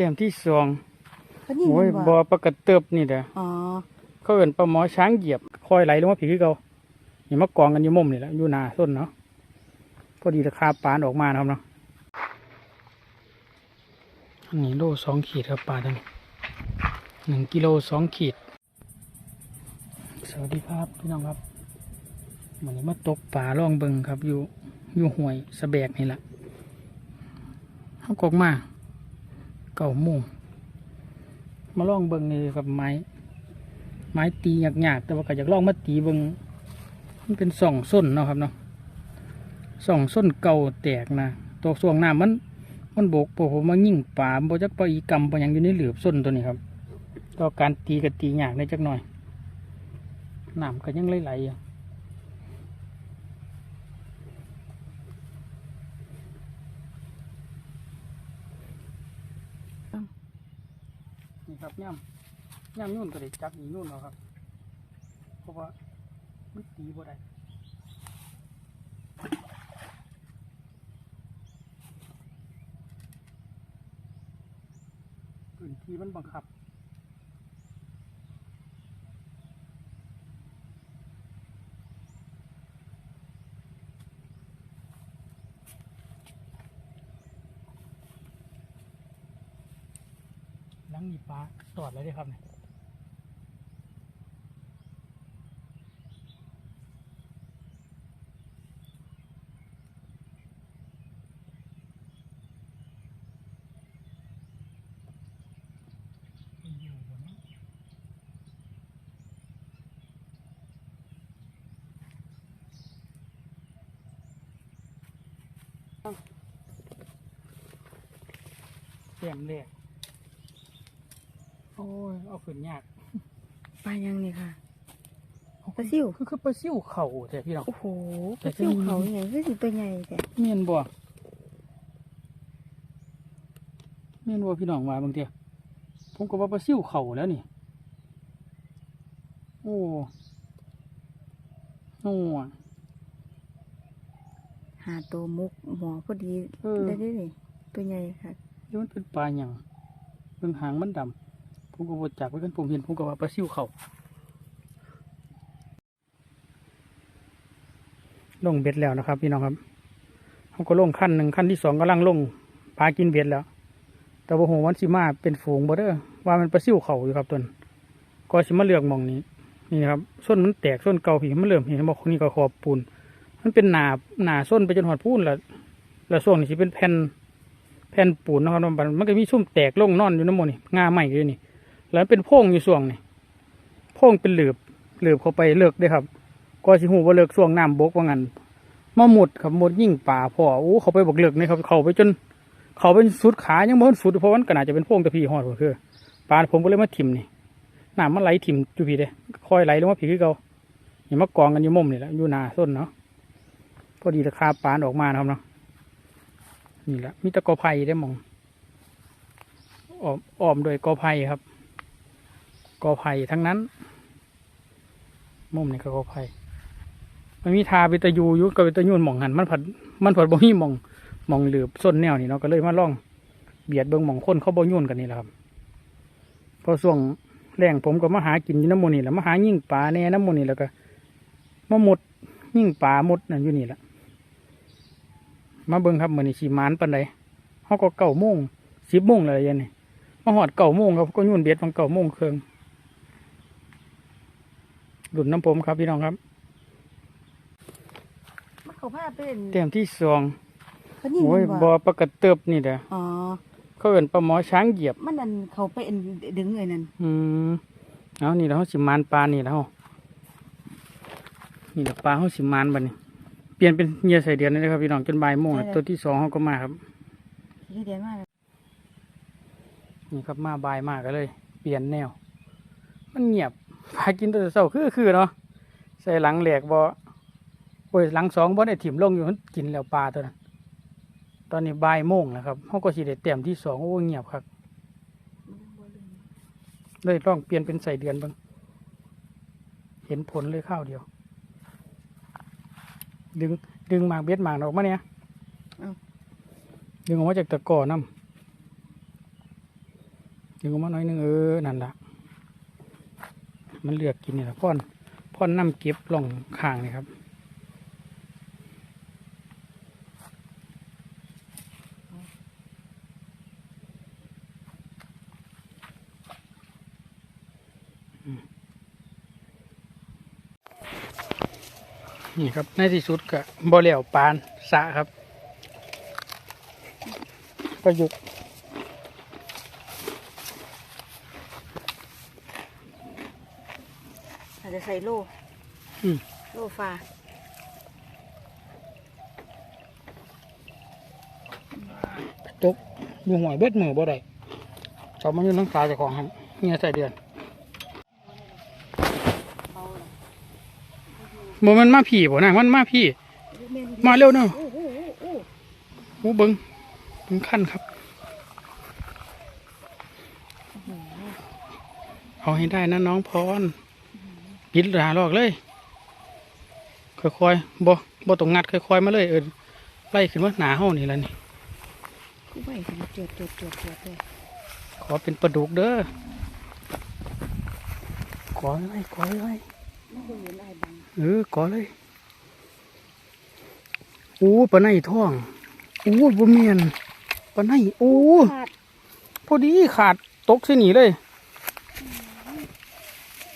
เต็มที่สองเขายิงโอ้ยมันบ่บ่ปกติเติบนี่เด้ออ๋อเขาเอิ้นปลาหมอช้างเหยียบคอยไหลลงมาผีคือเก่านี่มากองกันอยู่มุมนี่แหละอยู่หน้าต้นเนาะพอดีราคาปลาออกมานะครับเนาะอันนี้โลสองขีดครับปลาตัวนี้หนึ่งกิโลสองขีด สวัสดีครับพี่น้องครับวันนี้มาตกปลาล่องเบิงครับ อยู่อยู่ห้วยสะแบกนี่แหละเขากอกมา เก่าโมุ่งมาล่องเบิ้งนี่กับไม้ ไม้ตีหยากๆแต่ว่าก็อยากลองมาตีเบิงมันเป็นส่องส้นเนาะครับเนาะส่องส้นเก่าแตกนะตัวส่วงหน้ำมัน มันโบกโปผมมายิ่งป่าโบจักปอีกรรมปยังอยู่ในหลือบส้นตัวนี้ครับก็การตีกับตีหยากได้จักหน่อยน้ำก็ยังไหลๆอยู่ นี่ครับย่ำย่างยุ่นก็ได้จับอีนุ่นเอาครับ เพราะว่ามันตีบ่ได้พื้นที่มันบังคับ ลังหนี่ปลาตอดเลยได้อครับเนี่ยอยู่บนนั้นเสียมเลย โอ้ยเอาขึ้นยากปลายังนี่ค่ะปลาซิวคือคือปลาซิ่วเข่าแต่พี่น้องโอ้โหปลาซิวเขาใหญ่คือสิตัวใหญ่แต่เมียนบ่เมียนบ่พี่น้องว่าบางทีผมก็ว่าปลาซิ่วเข่าแล้วนี่โอ้โอ้หาตัวมุกหมอพอดีเออได้ได้เลยตัวใหญ่ค่ะเดี๋ยวมันเป็นปลาหยังเบิ่งหางมันดำ ผมก็บ่จักไว้กันผมเห็นผมก็ว่าปลาซิวเข่าลงเบ็ดแล้วนะครับ พี่น้องครับเขาก็ลงขั้นหนึ่งขั้นที่สองกำลังลงปลากินเบ็ดแล้ว แต่ว่าหัวมันสิมาเป็นฝูงบ่เด้อว่ามันปลาซิวเข่าอยู่ครับตนก็สิมาเลือกมองนี้นี่ครับส้นมันแตกส้นเก่าผีมันเริ่มเห็นบอกนี่ก็ขอบปูนมันเป็นหนาหนาส้นไปจนหอดปูนล้วแล้วส่วนนี้สิเป็นแผ่นแผ่นปูนนะครับมันมันก็มีซุ่มแตกลงนอนอยู่น้ำมันนี่งาใหม่อยู่นี่ แล้วเป็นโพรงอยู่ส่วงนี่โพรงเป็นเหลือบเหลือบเข้าไปเลิกเด้ครับก็สิหูว่าเลิกส่วงน้ำบกว่างั้นมาหมดครับหมดยิ่งป่าพ่อโอ้เขาไปบอกเลิกนี่ครับ เขาไปจน เขาเป็นสุดขายังไม่ทันสุดเพราะมันก็น่าจะเป็นโพรงตะพีหอดหัวคือปลาผมก็เลยมาถิ่มนี่น้ำมันไหลถิ่มอยู่พี่เด้คอยไหลลงมาผีคือเก่าอย่ามากองกันอยู่มุมนี่แหละอยู่หนาส้นเนาะพอดีราคาปลาออกมานะครับเนาะนี่แหละมีตะกอไผ่ได้มองอ้อมอ้อมโดยกอไผ่ครับ กอไผ่ทั้งนั้น มุมนี่ก็กอไผ่มันมีทาเปตะยูยุกับเปตะยูนหมองหันมันผัดมันผัดบ่มีหมองหมองหลือบส้นแนวนี่เนาะก็เลยมาล่องเบียดเบิ่งหมองคนเขาบ่ยุ่นกันนี่แหละครับพอส่วงแรงผมก็มาหากินอยู่น้ำมูนี่แหละมาหายิ่งปลาแน่น้ำมูนี่แล้วก็มาหมดยิ่งปลาหมดนั่นอยู่นี่แหละมาเบิ่งครับเหมือนี่สีมานปันใดเขาก็เก่าโมงสิบโมงเลยยันนี่มาหอดเก่าโมงครับก็ยุ่นเบียดฟังเก่าโมงเครื่อง หลุดน้ำผมครับพี่น้องครับมันเขาพาเป็นเต็มที่สองเขายิงโอ้ยมันบ่บ่ปกติเติบนี่เด้ออ๋อเขาเอิ้นปลาหมอช้างเหยียบ มันนั่นเขาไปอันดึงไอ้นั่นอืมเอานี่แหล้วเขาสิมานปลานี่แหล้วนี่แหละปลาเขาสิมานบัดนี้เปลี่ยนเป็นเหยื่อใส่เดือนนี่นะครับพี่น้องจนบ่ายโมงแล้วตัวที่สองเขาก็มาครับที่เดียนมากเลยนี่ครับมาบ่ายมากก็เลย เปลี่ยนแนว มันเงียบ พากินแตัวเช้าคือคือเนาะใส่หลังแหลกบ่โอ้ยหลังสองบ่ได้ถิ่มลงอยู่มันกินแล้วปลาตัวนั้นตอนนี้บ่ายโมงแล้วครับเขาก็สิได้เต็มที่สองโอ้เงียบครับเลยลองเปลี่ยนเป็นใส่เดือนบ้างเห็นผลเลยข้าวเดียว ดึงดึงหมากเบ็ดหมากออกมาเนี่ยดึงออกมาจากตะกร้อน้ดึงออกมาหน่อยหนึงเออนั่นละ มันเลือกกินนี่แหละพ่อนพ่อนน้ำเก็บล่องข้างนี่ครับนี่ครับในที่สุดก็บ่อเหลียวปานสะครับ ประยุกต์ อา จจะใส่โล่อืมโล่ฟ้าตกอยู่หวยเบ็ดมือบ่ได้ชอบมันอยู่น้ำตาเจ้าของครับเนี่ยใส่เดือนเอาล่ะบ่มันมาพี่บ่นะมันมาพี่แม่นมาเร็วเนาะโอ้โหโอ้โหโอ้เบิงเบิงขั้นครับ เอาให้ได้นะน้องพร ปิดหาลอกเลยค่อยๆบ่บ่ต้องงัดค่อยๆมาเลยเออไล่ขึ้นมาหนาเฮานี่แหละนี่กูไปสิจวดจวดจวดจวดเลยขอเป็นปลาดุกเด้อขอไว้ขอไว้ไม่เคยเห็นอะไรบังเออขอเลยโอ้ปลาไหนท่องโอ้บ่เมียนปลาไหนโอ้ขาดพอดีขาดตกเสียหนีเลย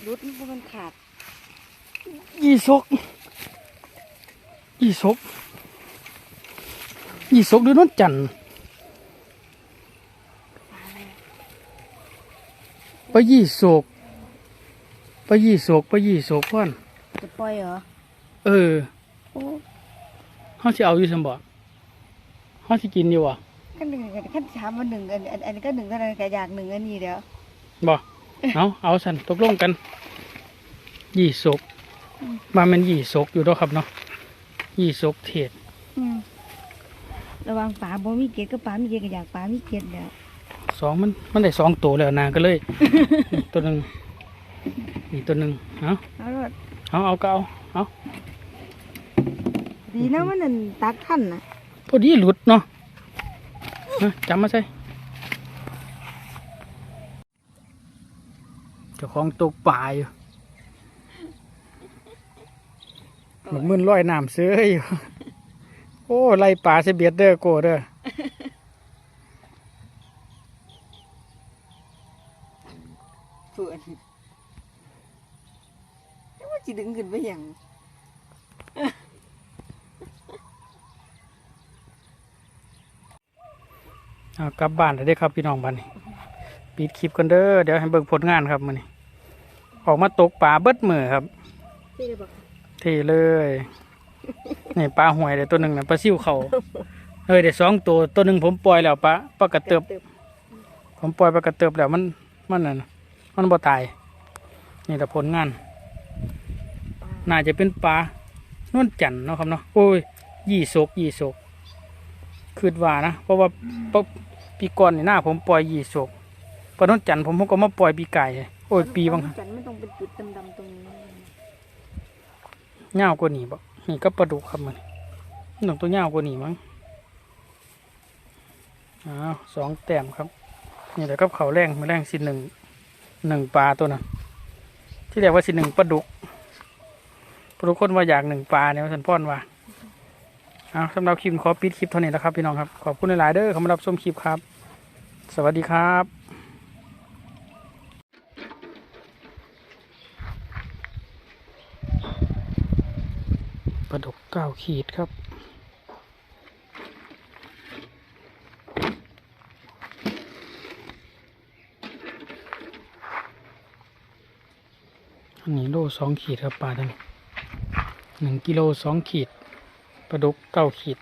รุดมันบ่มันขาด ยี่สกยี่สกยี่สกหรือนวลจันทร์ไปยี่สกไปยี่สกไปยี่สกพ่อนจะปล่อยเหรอ เออโอ้เขาสิเอาอยู่สมบ่เขาสิกินอยู่วะขั้นหนึ่งขั้นสามวันหนึ่งอันอันอันนี้ก็หนึ่งเท่านั้นก็อยากหนึ่งอันนี้เดี๋ยวบ่เอาเอาสันตกลงกันยี่สก มามันยี่สกอยู่เด้วยครับเนาะยี่สกเทศอืมระวังปลาบ่มีเกล็ดก็ปลามีเกล็ดก็อยากปลามีเกล็ดเดี๋ยวสองมันมันได้สองตัวแล้วนาก็เลยนี่ตัวหนึ่งนี่ตัวหนึ่งเอาเอารถเอาเอาก็เอาเอาดีนะมันนั่นตักท่านน่ะพอดีหลุดเนาะนะจำมาใส่เจ้าของตกป่าอยู่ หมกมึนลอยน้ำเสืออยู่โอ้ไล่ป่าเสเบียดเด้อโกเด้อเฟื่อนว่าจิดึงขึ้นไปอย่างเอากลับบ้านได้อครับพี่น้องบ้านนี้ปิดคลิปกันเด้อเดี๋ยวให้เบิ่งผลงานครับมันนี้ ออกมาตกป่าเบิดมือครับที่ได้บอก เท่เลย นี่ปลาหวยเดี๋ยวตัวหนึ่งนะปลาซิวเขาเฮ้ยเดี๋ยวสองตัวตัวหนึ่งผมปล่อยแล้วปลาปลากระเติบ ผมปล่อยปลากระเติบแล้วมันมันนั่นน่ะมันบ่ตาย นี่แต่ผลงาน น่าจะเป็นปลานวลจันทร์เนาะครับเนาะโอ้ยยี่สกยี่สกคืดว่านะเพราะว่าปะปีก่อนนี่หน้า ผมปล่อยยี่สกปลานวลจันทร์ผมผมก็มาปล่อยปีไก่โอ้ยปีบางจันไม่ต้องเป็นจุดดำๆตรงนี้ เงากว่านี้บ่นี่ก็ปลาดุกครับมันหนี่งตัวเงากว่านี้มั้งอ้าวสองแต้มครับ นี่เดี๋ยวกับเขาแรงมาแรงสิหนึ่งหนึ่งปลาตัวน่ะที่เรียกว่าสิหนึ่งปลาดุกปลาดุกคนว่าอยากหนึ่งปลาเนี่ยสันป้อนว่าเอาสำหรับคลิปขอปิดคลิปเท่านี้แล้วครับพี่น้องครับ ขอบคุณหลายเด้อสำหรับชมคลิปครับ สวัสดีครับปลาดุกเก้า ขีดครับ อันนี้โลสองขีดครับปลาตัวนี้หนึ่งกิโลสองขีดปลาดุกเก้าขีด